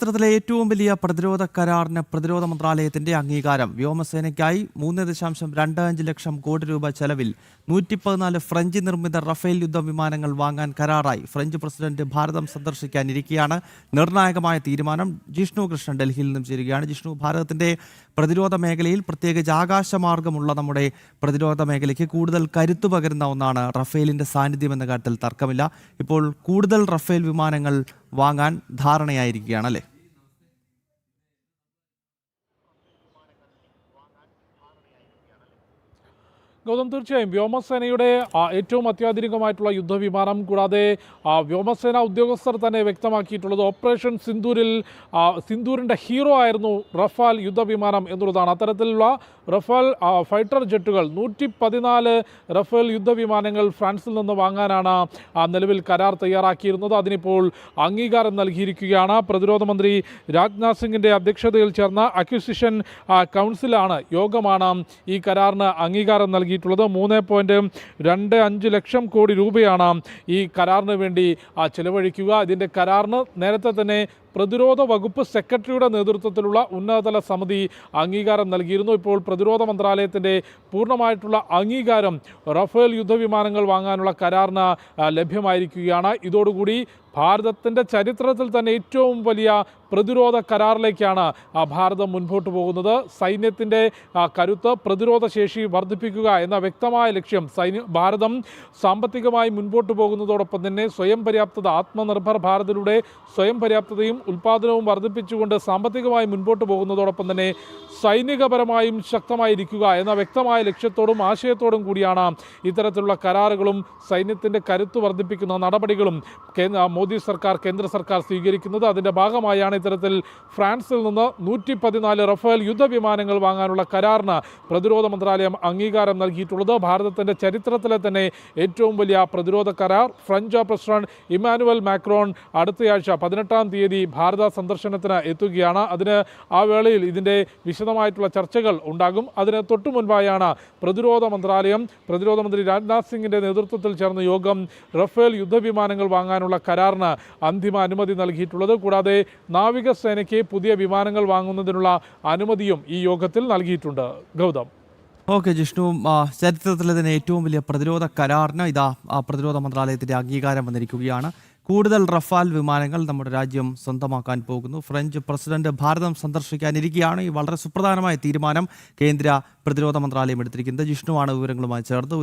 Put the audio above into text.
ചരിത്രത്തിലെ ഏറ്റവും വലിയ പ്രതിരോധ കരാറിന് പ്രതിരോധ മന്ത്രാലയത്തിന്റെ അംഗീകാരം. വ്യോമസേനയ്ക്കായി മൂന്ന് ദശാംശം രണ്ട് അഞ്ച് ലക്ഷം കോടി രൂപ ചെലവിൽ നൂറ്റി പതിനാല് ഫ്രഞ്ച് നിർമ്മിത റഫേൽ യുദ്ധ വിമാനങ്ങൾ വാങ്ങാൻ കരാറായി. ഫ്രഞ്ച് പ്രസിഡന്റ് ഭാരതം സന്ദർശിക്കാനിരിക്കെയാണ് നിർണായകമായ തീരുമാനം. ജിഷ്ണു കൃഷ്ണൻ ഡൽഹിയിൽ നിന്നും ചേരുകയാണ്. ജിഷ്ണു ഭാരതത്തിന്റെ പ്രതിരോധ മേഖലയിൽ പ്രത്യേകിച്ച് ആകാശമാർഗമുള്ള നമ്മുടെ പ്രതിരോധ മേഖലയ്ക്ക് കൂടുതൽ കരുത്തു പകരുന്ന ഒന്നാണ് റഫേലിന്റെ സാന്നിധ്യം എന്ന കാര്യത്തിൽ തർക്കമില്ല. ഇപ്പോൾ കൂടുതൽ റഫേൽ വിമാനങ്ങൾ വാങ്ങാൻ ധാരണയായിരിക്കുകയാണ് അല്ലേ? ഗൗതം തീർച്ചയായും വ്യോമസേനയുടെ ഏറ്റവും അത്യാധുനികമായിട്ടുള്ള യുദ്ധവിമാനം കൂടാതെ വ്യോമസേന ഉദ്യോഗസ്ഥർ തന്നെ വ്യക്തമാക്കിയിട്ടുള്ളത് ഓപ്പറേഷൻ സിന്ദൂരിൽ സിന്ദൂരിന്റെ ഹീറോ ആയിരുന്നു റഫാൽ യുദ്ധവിമാനം എന്നുള്ളതാണ്. അത്തരത്തിലുള്ള റഫാൽ ഫൈറ്റർ ജെറ്റുകൾ നൂറ്റി പതിനാല് റഫേൽ യുദ്ധവിമാനങ്ങൾ ഫ്രാൻസിൽ നിന്ന് വാങ്ങാനാണ് നിലവിൽ കരാർ തയ്യാറാക്കിയിരുന്നത്. അതിനിപ്പോൾ അംഗീകാരം നൽകിയിരിക്കുകയാണ്. പ്രതിരോധ മന്ത്രി രാജ്നാഥ് സിംഗിന്റെ അധ്യക്ഷതയിൽ ചേർന്ന അക്വിസിഷൻ കൗൺസിലാണ് യോഗമാണ് ഈ കരാറിന് അംഗീകാരം നൽകിയിട്ടുള്ളത്. മൂന്ന് പോയിന്റ് രണ്ട് അഞ്ച് ലക്ഷം കോടി രൂപയാണ് ഈ കരാറിന് വേണ്ടി ചെലവഴിക്കുക. ഇതിന്റെ കരാറിന് നേരത്തെ തന്നെ പ്രതിരോധ വകുപ്പ് സെക്രട്ടറിയുടെ നേതൃത്വത്തിലുള്ള ഉന്നതതല സമിതി അംഗീകാരം നൽകിയിരുന്നു. ഇപ്പോൾ പ്രതിരോധ മന്ത്രാലയത്തിന്റെ പൂർണമായിട്ടുള്ള അംഗീകാരം റഫേൽ യുദ്ധവിമാനങ്ങൾ വാങ്ങാനുള്ള കരാറിന് ലഭ്യമായിരിക്കുകയാണ്. ഇതോടുകൂടി ഭാരതത്തിന്റെ ചരിത്രത്തിൽ തന്നെ ഏറ്റവും വലിയ പ്രതിരോധ കരാറിലേക്കാണ് ഭാരതം മുൻപോട്ട് പോകുന്നത്. സൈന്യത്തിന്റെ കരുത്ത് പ്രതിരോധ ശേഷി വർദ്ധിപ്പിക്കുക എന്ന വ്യക്തമായ ലക്ഷ്യം സൈന്യ ഭാരതം സാമ്പത്തികമായി മുൻപോട്ട് പോകുന്നതോടൊപ്പം തന്നെ സ്വയം പര്യാപ്തത ആത്മനിർഭർ ഭാരതിലൂടെ സ്വയം പര്യാപ്തതയും ഉൽപ്പാദനവും വർദ്ധിപ്പിച്ചുകൊണ്ട് സാമ്പത്തികമായി മുൻപോട്ട് പോകുന്നതോടൊപ്പം തന്നെ സൈനികപരമായും ശക്തമായിരിക്കുക എന്ന വ്യക്തമായ ലക്ഷ്യത്തോടും ആശയത്തോടും കൂടിയാണ് ഇത്തരത്തിലുള്ള കരാറുകളും സൈന്യത്തിന്റെ കരുത്ത് വർദ്ധിപ്പിക്കുന്ന നടപടികളും മോദി സർക്കാർ കേന്ദ്ര സർക്കാർ സ്വീകരിക്കുന്നത്. അതിന്റെ ഭാഗമായാണ് ഇത്തരത്തിൽ ഫ്രാൻസിൽ നിന്ന് നൂറ്റി പതിനാല് റഫേൽ യുദ്ധവിമാനങ്ങൾ വാങ്ങാനുള്ള കരാറിന് പ്രതിരോധ മന്ത്രാലയം അംഗീകാരം നൽകിയിട്ടുള്ളത്. ഭാരതത്തിന്റെ ചരിത്രത്തിലെ തന്നെ ഏറ്റവും വലിയ പ്രതിരോധ കരാർ ഫ്രഞ്ച് പ്രസിഡന്റ് ഇമാനുവൽ മാക്രോൺ അടുത്തയാഴ്ച പതിനെട്ടാം തീയതി ഭാരത സന്ദർശനത്തിന് എത്തുകയാണ്. അതിന് ആ വേളയിൽ ഇതിന്റെ വിശദമായിട്ടുള്ള ചർച്ചകൾ ഉണ്ടാകും. അതിന് തൊട്ടു മുൻപായാണ് പ്രതിരോധ മന്ത്രാലയം പ്രതിരോധ മന്ത്രി രാജ്നാഥ് സിംഗിന്റെ നേതൃത്വത്തിൽ ചേർന്ന യോഗം റഫേൽ യുദ്ധവിമാനങ്ങൾ വാങ്ങാനുള്ള കരാറിന് അന്തിമ അനുമതി നൽകിയിട്ടുള്ളത്. കൂടാതെ നാവികസേനയ്ക്ക് പുതിയ വിമാനങ്ങൾ വാങ്ങുന്നതിനുള്ള അനുമതിയും ഈ യോഗത്തിൽ നൽകിയിട്ടുണ്ട്. ഗൗതം. ഓക്കെ ജിഷ്ണു. ചരിത്രത്തിലെ തന്നെ ഏറ്റവും വലിയ പ്രതിരോധ കരാറിന് ഇതാ പ്രതിരോധ മന്ത്രാലയത്തിന്റെ അംഗീകാരം വന്നിരിക്കുകയാണ്. കൂടുതൽ റഫാൽ വിമാനങ്ങൾ നമ്മുടെ രാജ്യം സ്വന്തമാക്കാൻ പോകുന്നു. ഫ്രഞ്ച് പ്രസിഡന്റ് ഭാരതം സന്ദർശിക്കാനിരിക്കുകയാണ് ഈ വളരെ സുപ്രധാനമായ തീരുമാനം കേന്ദ്ര പ്രതിരോധ മന്ത്രാലയം എടുത്തിരിക്കുന്നത്. ജിഷ്ണുവാണ് വിവരങ്ങളുമായി ചേർത്ത്